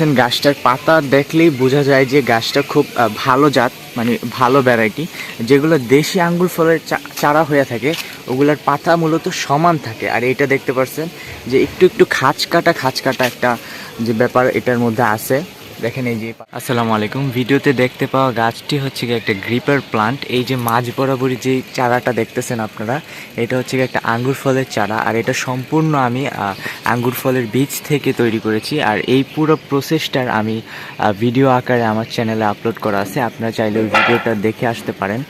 পারতেছেন গাছটার পাতা দেখলেই বোঝা যায় যে গাছটা খুব ভালো জাত মানে ভালো ভ্যারাইটি যেগুলো দেশি আঙ্গুর ফলের চারা হয়ে থাকে, ওগুলার পাতা মূলত সমান থাকে। আর এটা দেখতে পাচ্ছেন যে একটু একটু খাঁচ কাটা খাঁচ কাটা একটা যে ব্যাপার এটার মধ্যে আছে। দেখেন এই যে আসসালামু আলাইকুম। ভিডিওতে দেখতে পাওয়া গাছটি হচ্ছে গিয়ে একটা গ্রিপার প্লান্ট এই যে মাঝ বরাবরই যে চারাটা দেখতেছেন আপনারা, এটা হচ্ছে গিয়ে একটা আঙ্গুর ফলের চারা। আর এটা সম্পূর্ণ আমি আঙ্গুর ফলের বীজ থেকে তৈরি করেছি। আর এই পুরো প্রসেসটার আমি ভিডিও আকারে আমার চ্যানেলে আপলোড করা আছে। আপনারা চাইলে ওই ভিডিওটা দেখে আসতে পারেন।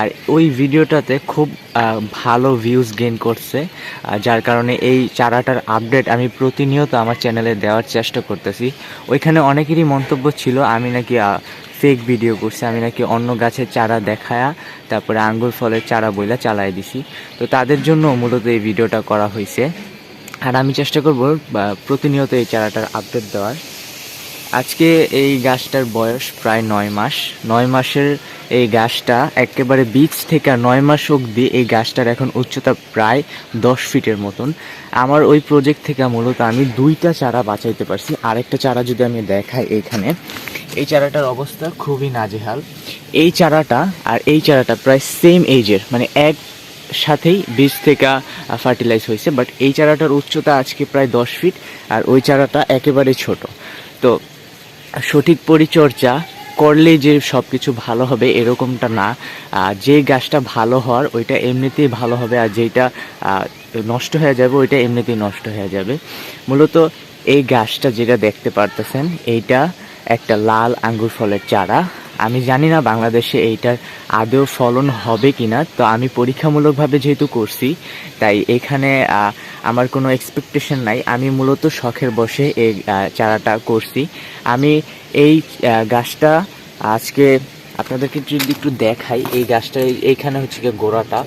আর ওই ভিডিওটাতে খুব ভালো ভিউজ গেইন করছে। যার কারণে এই চারাটার আপডেট আমি প্রতিনিয়ত আমার চ্যানেলে দেওয়ার চেষ্টা করতেছি। ওইখানে অনেকেরই মন্তব্য ছিল, আমি নাকি ফেক ভিডিও করছি, আমি নাকি অন্য গাছের চারা দেখায়া, তারপরে আঙ্গুর ফলের চারা বইলা চালাই দিছি। তো তাদের জন্য মূলত এই ভিডিওটা করা হয়েছে আর আমি চেষ্টা করব প্রতিনিয়ত এই চারাটার আপডেট দেওয়ার। আজকে এই গাছটার বয়স প্রায় নয় মাস। নয় মাসের এই গাছটা একেবারে বীজ থেকে নয় মাস অবধি এই গাছটার এখন উচ্চতা প্রায় দশ ফিটের মতন। আমার ওই প্রজেক্ট থেকে মূলত আমি দুইটা চারা বাঁচাইতে পারছি। আরেকটা চারা যদি আমি দেখাই এইখানে এই চারাটার অবস্থা খুবই নাজেহাল। এই চারাটা আর এই চারাটা প্রায় সেম এজের মানে এক সাথেই বীজ থেকে ফার্টিলাইজ হয়েছে। বাট এই চারাটার উচ্চতা আজকে প্রায় দশ ফিট, আর ওই চারাটা একেবারে ছোট। তো সঠিক পরিচর্যা করলেই যে সব কিছু ভালো হবে এরকমটা না। যে গাছটা ভালো হওয়ার, ওইটা এমনিতেই ভালো হবে, আর যেটা নষ্ট হয়ে যাবে, ওইটা এমনিতেই নষ্ট হয়ে যাবে। মূলত এই গাছটা যেটা দেখতে পারতেছেন, এইটা একটা লাল আঙ্গুর ফলের চারা। আমি জানি না বাংলাদেশে এইটার আদৌ ফলন হবে কিনা, তো আমি পরীক্ষামূলকভাবে যেহেতু করছি, তাই এখানে আমার কোনো এক্সপেকটেশন নাই। আমি মূলত শখের বসে এই চারাটা করছি। আমি এই গাছটা আজকে আপনাদেরকে যদি একটু দেখাই, এই গাছটা এইখানে হচ্ছে গিয়ে গোড়াটা।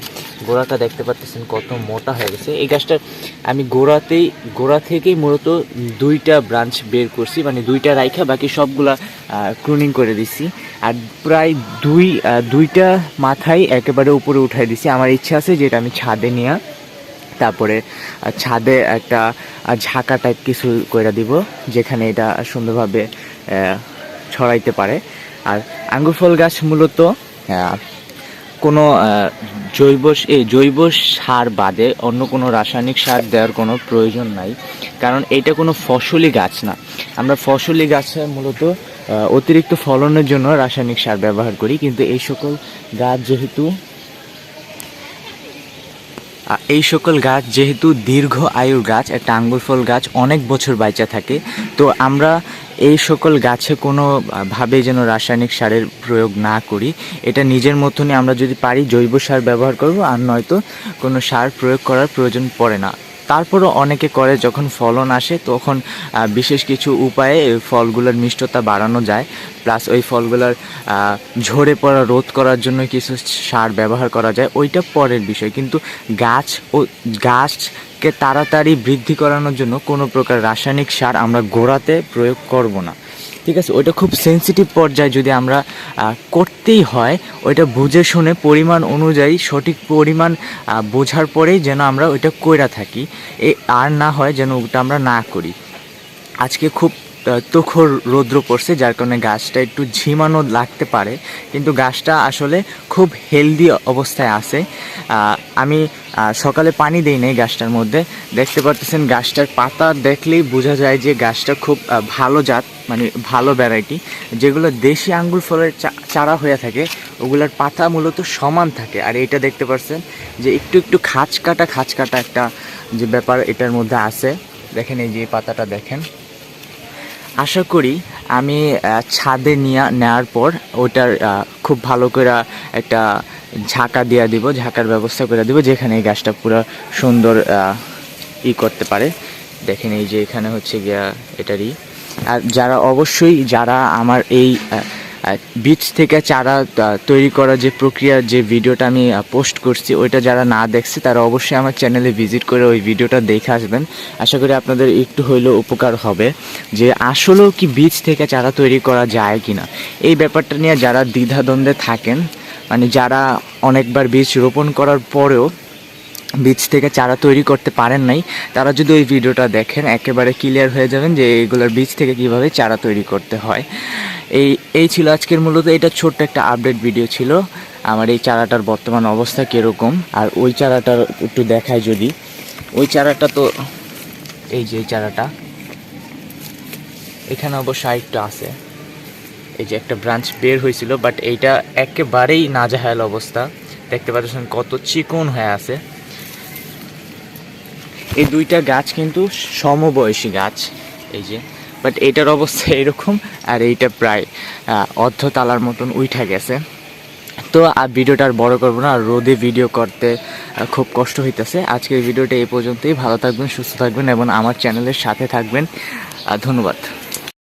গোড়াটা দেখতে পাচ্ছেন কত মোটা হয়ে গেছে। এই গাছটা আমি গোড়াতেই, গোড়া থেকেই মূলত দুইটা ব্রাঞ্চ বের করছি মানে দুইটা রাইখা, বাকি সবগুলা ক্রুনিং করে দিছি। আর প্রায় দুই দুইটা মাথায় একেবারে উপরে উঠাই দিছি। আমার ইচ্ছা আছে যেটা আমি ছাদে নিয়ে তারপরে ছাদে একটা ঝাঁকা টাইপ কিছু করে দিব, যেখানে এটা সুন্দরভাবে ছড়াইতে পারে। আর আঙ্গুর ফল গাছ মূলত কোনো জৈব এই জৈব সার বাদে অন্য কোনো রাসায়নিক সার দেওয়ার কোনো প্রয়োজন নাই। কারণ এটা কোনো ফসলি গাছ না। আমরা ফসলি গাছে মূলত অতিরিক্ত ফলনের জন্য রাসায়নিক সার ব্যবহার করি, কিন্তু এই সকল গাছ যেহেতু এই সকল গাছ যেহেতু দীর্ঘ আয়ুর গাছ, একটা আঙ্গুর ফল গাছ, অনেক বছর বাইচা থাকে, তো আমরা এই সকল গাছে কোনো ভাবে যেন রাসায়নিক সারের প্রয়োগ না করি। এটা নিজের মতনই আমরা যদি পারি জৈব সার ব্যবহার করব, আর নয়তো কোনো সার প্রয়োগ করার প্রয়োজন পড়ে না। তারপরও অনেকে করে যখন ফলন আসে, তখন বিশেষ কিছু উপায়ে ফলগুলোর মিষ্টতা বাড়ানো যায়। প্লাস ওই ফলগুলোর ঝরে পড়া রোধ করার জন্য কিছু সার ব্যবহার করা যায়। ওইটা পরের বিষয়। কিন্তু গাছ ও গাছকে তাড়াতাড়ি বৃদ্ধি করানোর জন্য কোনো প্রকার রাসায়নিক সার আমরা গোড়াতে প্রয়োগ করব না। ঠিক আছে? ওইটা খুব সেন্সিটিভ পর্যায়ে যদি আমরা করতেই হয়, ওইটা বুঝে শুনে পরিমাণ অনুযায়ী সঠিক পরিমাণ বোঝার পরেই যেন আমরা ওইটা কইরা থাকি। এ, আর না হয় যেন ওটা আমরা না করি। আজকে খুব তুখর রৌদ্র পড়ছে, যার কারণে গাছটা একটু ঝিমানো লাগতে পারে। কিন্তু গাছটা আসলে খুব হেলদি অবস্থায় আছে। আমি সকালে পানি দিই নাই গাছটার মধ্যে। দেখতে পারতেছেন গাছটার পাতা দেখলেই বোঝা যায় যে গাছটা খুব ভালো জাত মানে ভালো ভ্যারাইটি যেগুলো দেশি আঙ্গুর ফলের চারা হয়ে থাকে, ওগুলোর পাতা মূলত সমান থাকে। আর এটা দেখতে পাচ্ছেন যে একটু একটু খাঁচ কাটা খাঁচ কাটা একটা যে ব্যাপার এটার মধ্যে আছে। দেখেন এই যে পাতাটা দেখেন। আশা করি আমি ছাদে নিয়ে নেওয়ার পর ওটার খুব ভালো করে একটা ঝাঁকা দিয়ে দিব, ঝাঁকার ব্যবস্থা করে দিব, যেখানে এই গাছটা পুরো সুন্দর ই করতে পারে। দেখেন এই যে এখানে হচ্ছে গিয়া এটারই। আর যারা, অবশ্যই যারা আমার এই বীজ থেকে চারা তৈরি করার যে প্রক্রিয়া যে ভিডিওটা আমি পোস্ট করছি, ওইটা যারা না দেখছে, তারা অবশ্যই আমার চ্যানেলে ভিজিট করে ওই ভিডিওটা দেখে আসবেন। আশা করি আপনাদের একটু হইলেও উপকার হবে যে আসলেও কি বীজ থেকে চারা তৈরি করা যায় কিনা। এই ব্যাপারটা নিয়ে যারা দ্বিধাদ্বন্দ্বে থাকেন মানে যারা অনেকবার বীজ রোপণ করার পরেও বীজ থেকে চারা তৈরি করতে পারেন নাই, তারা যদি ওই ভিডিওটা দেখেন, একেবারে ক্লিয়ার হয়ে যাবেন যে এগুলোর বীজ থেকে কীভাবে চারা তৈরি করতে হয়। এই এই ছিল আজকের মূলত, এটা ছোট্ট একটা আপডেট ভিডিও ছিল। আমার এই চারাটার বর্তমান অবস্থা কীরকম? আর ওই চারাটার একটু দেখায় যদি। ওই চারাটা তো, এই যে এই চারাটা, এখানে অবশ্য আরেকটা আছে। এই যে একটা ব্রাঞ্চ বের হয়েছিল বাট এইটা একেবারেই নাজাহাল অবস্থা। দেখতে পাচ্ছেন কত চিকন হয়ে আছে। এই দুইটা গাছ কিন্তু সমবয়সী গাছ। এই যে বাট এটার অবস্থা এরকম আর এইটা প্রায় অর্ধ তালার মতন উঠা গেছে। তো আর ভিডিওটা আর বড়ো করব না, আর রোদে ভিডিও করতে খুব কষ্ট হইতেছে। আজকের ভিডিওটা এই পর্যন্তই। ভালো থাকবেন, সুস্থ থাকবেন এবং আমার চ্যানেলের সাথে থাকবেন। ধন্যবাদ।